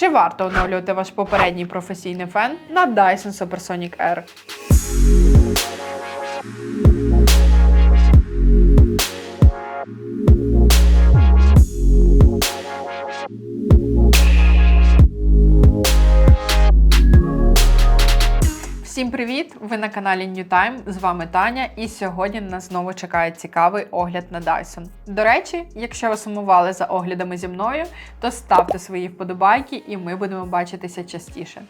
Чи варто оновлювати ваш попередній професійний фен на Dyson Supersonic Air? Всім привіт! Ви на каналі New Time. З вами Таня, і сьогодні нас знову чекає цікавий огляд на Dyson. До речі, якщо ви сумували за оглядами зі мною, то ставте свої вподобайки, і ми будемо бачитися частіше.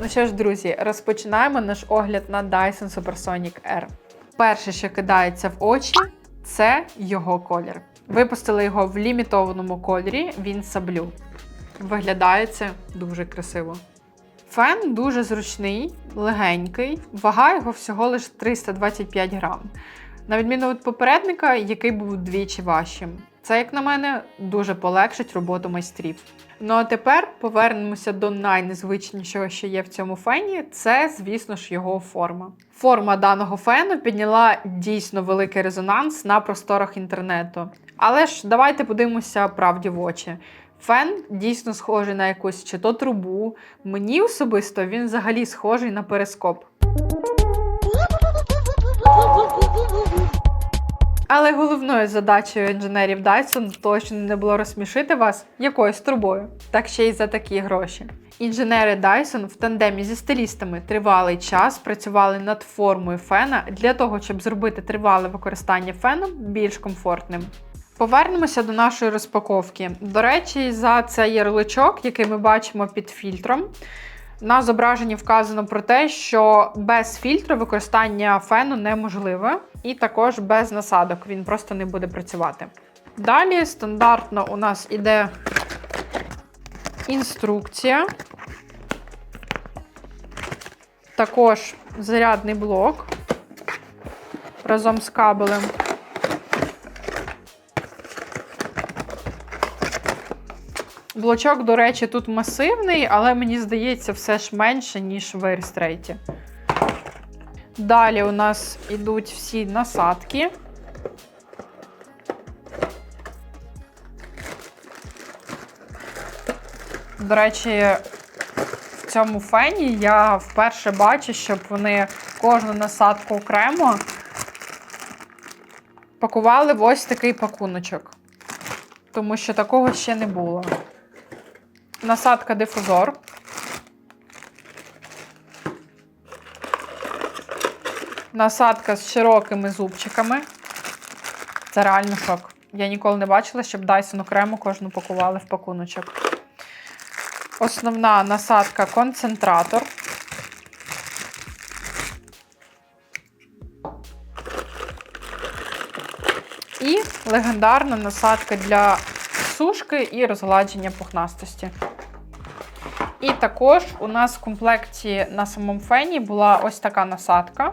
Ну що ж, друзі, розпочинаємо наш огляд на Dyson Supersonic Air. Перше, що кидається в очі, це його колір. Випустили його в лімітованому кольорі, він саблю. Виглядає це дуже красиво. Фен дуже зручний, легенький, вага його всього лише 325 грам. На відміну від попередника, який був двічі важчим. Це, як на мене, дуже полегшить роботу майстрів. Ну а тепер повернемося до найнезвичнішого, що є в цьому фені. Це, звісно ж, його форма. Форма даного фену підняла дійсно великий резонанс на просторах інтернету. Але ж давайте подивимося правді в очі. Фен дійсно схожий на якусь чи то трубу. Мені особисто він взагалі схожий на перископ. Але головною задачею інженерів Dyson точно не було розсмішити вас якоюсь трубою, так ще й за такі гроші. Інженери Dyson в тандемі зі стилістами тривалий час працювали над формою фена для того, щоб зробити тривале використання феном більш комфортним. Повернемося до нашої розпаковки. До речі, за цей ярличок, який ми бачимо під фільтром, на зображенні вказано про те, що без фільтру використання фену неможливе, і також без насадок він просто не буде працювати. Далі стандартно у нас іде інструкція, також зарядний блок разом з кабелем. Блочок, до речі, тут масивний, але мені здається, все ж менше, ніж в Airstraight. Далі у нас йдуть всі насадки. До речі, в цьому фені я вперше бачу, щоб вони кожну насадку окремо пакували в ось такий пакуночок. Тому що такого ще не було насадка дифузор. Насадка з широкими зубчиками. Це реально шок. Я ніколи не бачила, щоб Dyson окремо кожну пакували в пакуночок. Основна насадка концентратор. І легендарна насадка для сушки і розгладження пухнастості. І також у нас в комплекті на самому фені була ось така насадка.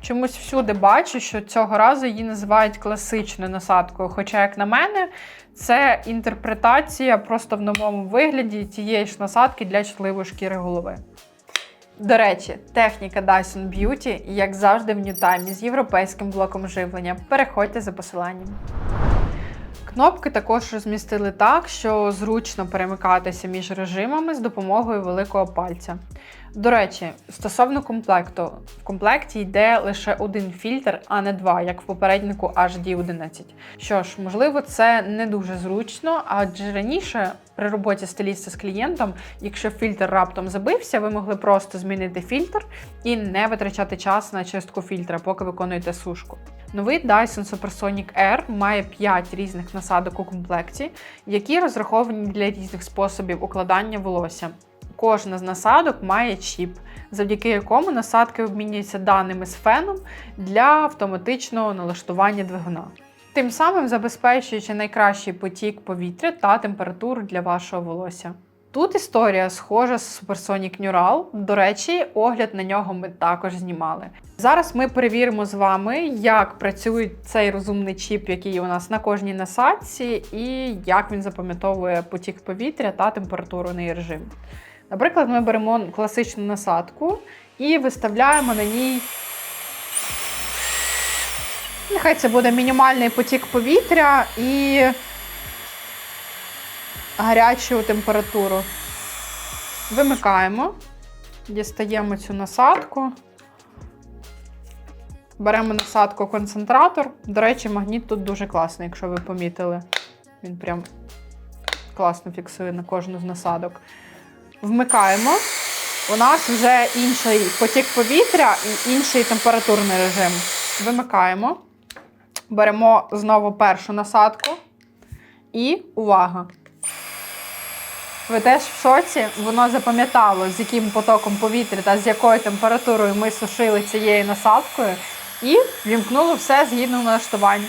Чомусь всюди бачу, що цього разу її називають класичною насадкою. Хоча, як на мене, це інтерпретація просто в новому вигляді тієї ж насадки для чутливої шкіри голови. До речі, техніка Dyson Beauty, як завжди, в ньютаймі з європейським блоком живлення. Переходьте за посиланням. Кнопки також розмістили так, що зручно перемикатися між режимами з допомогою великого пальця. До речі, стосовно комплекту, в комплекті йде лише один фільтр, а не два, як в попереднику HD11. Що ж, можливо, це не дуже зручно, адже раніше при роботі стиліста з клієнтом, якщо фільтр раптом забився, ви могли просто змінити фільтр і не витрачати час на чистку фільтра, поки виконуєте сушку. Новий Dyson Supersonic Air має 5 різних насадок у комплекті, які розраховані для різних способів укладання волосся. Кожна з насадок має чіп, завдяки якому насадки обмінюються даними з феном для автоматичного налаштування двигуна. Тим самим забезпечуючи найкращий потік повітря та температуру для вашого волосся. Тут історія схожа з Supersonic Neural. До речі, огляд на нього ми також знімали. Зараз ми перевіримо з вами, як працює цей розумний чіп, який у нас на кожній насадці, і як він запам'ятовує потік повітря та температурний режим. Наприклад, ми беремо класичну насадку і виставляємо на ній. Нехай це буде мінімальний потік повітря і гарячу температуру. Вимикаємо, дістаємо цю насадку. Беремо насадку концентратор. До речі, магніт тут дуже класний, якщо ви помітили. Він прям класно фіксує на кожну з насадок. Вмикаємо. У нас вже інший потік повітря і інший температурний режим. Вимикаємо. Беремо знову першу насадку. І увага! Ви теж в шоці? Воно запам'ятало, з яким потоком повітря та з якою температурою ми сушили цією насадкою, і вімкнуло все згідно налаштувань.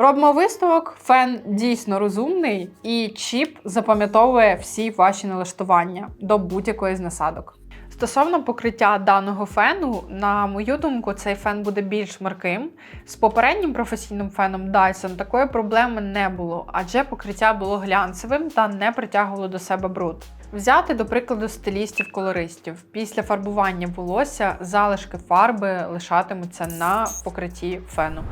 Робимо висновок, фен дійсно розумний, і чіп запам'ятовує всі ваші налаштування до будь-якої з насадок. Стосовно покриття даного фену, на мою думку, цей фен буде більш марким. З попереднім професійним феном Dyson такої проблеми не було, адже покриття було глянцевим та не притягувало до себе бруд. Взяти, до прикладу, стилістів-колористів. Після фарбування волосся залишки фарби лишатимуться на покритті фену.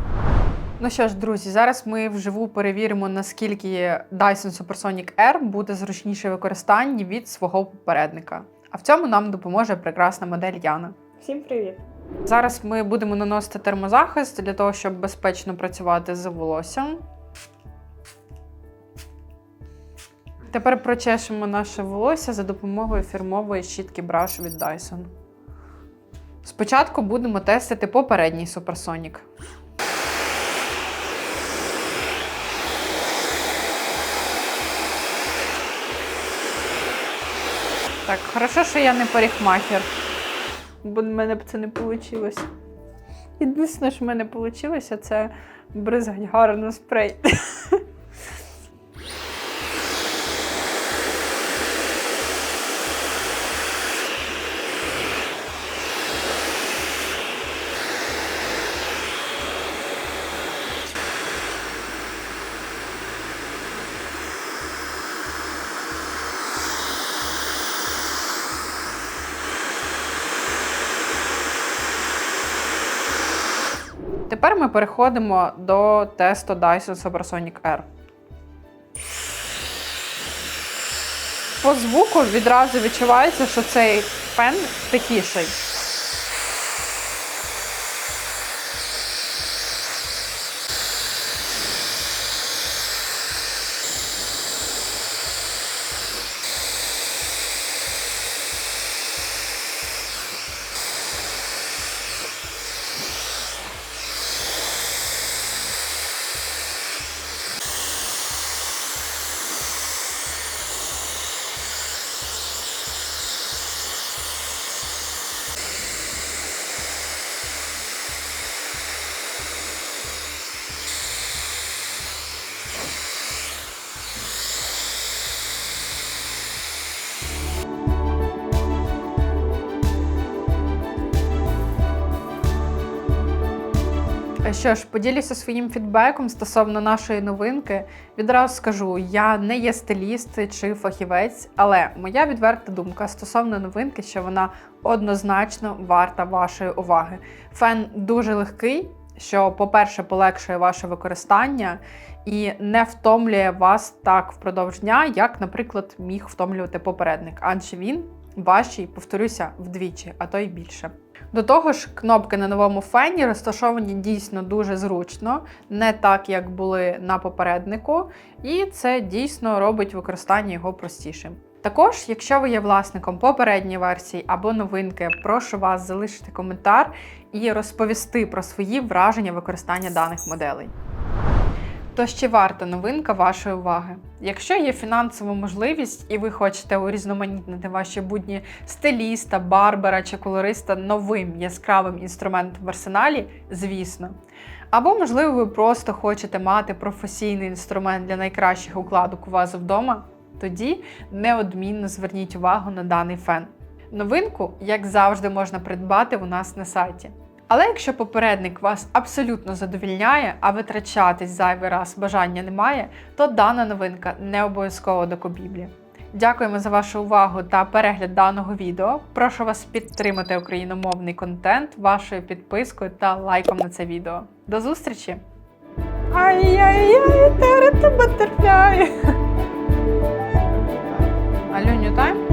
Ну що ж, друзі, зараз ми вживу перевіримо, наскільки Dyson Supersonic Air буде зручніше використанні від свого попередника. А в цьому нам допоможе прекрасна модель Яна. Всім привіт! Зараз ми будемо наносити термозахист для того, щоб безпечно працювати з волоссям. Тепер прочешемо наше волосся за допомогою фірмової щітки Brush від Dyson. Спочатку будемо тестити попередній Supersonic. Так, хорошо, що я не парикмахер. Бо в мене б це не вийшло. Єдине, що в мене вийшло, це бризгать гарно спрей. Тепер ми переходимо до тесту Dyson Supersonic Air. По звуку відразу відчувається, що цей пен тихіший. Що ж, поділюся своїм фідбеком стосовно нашої новинки. Відразу скажу, я не є стиліст чи фахівець, але моя відверта думка стосовно новинки, що вона однозначно варта вашої уваги. Фен дуже легкий, що, по-перше, полегшує ваше використання і не втомлює вас так впродовж дня, як, наприклад, міг втомлювати попередник, адже він важчий, повторюся, вдвічі, а то й більше. До того ж, кнопки на новому фені розташовані дійсно дуже зручно, не так, як були на попереднику, і це дійсно робить використання його простішим. Також, якщо ви є власником попередньої версії або новинки, прошу вас залишити коментар і розповісти про свої враження використання даних моделей. То ще варта новинка вашої уваги. Якщо є фінансова можливість і ви хочете урізноманітнити ваші будні стиліста, барбера чи колориста новим яскравим інструментом в арсеналі, звісно. Або, можливо, ви просто хочете мати професійний інструмент для найкращих укладок у вас вдома, тоді неодмінно зверніть увагу на даний фен. Новинку, як завжди, можна придбати у нас на сайті. Але якщо попередник вас абсолютно задовільняє, а витрачатись зайвий раз бажання немає, то дана новинка не обов'язково до купівлі. Дякуємо за вашу увагу та перегляд даного відео. Прошу вас підтримати україномовний контент вашою підпискою та лайком на це відео. До зустрічі! Ай-яй-яй, терете батерфляй! Алюню тайм.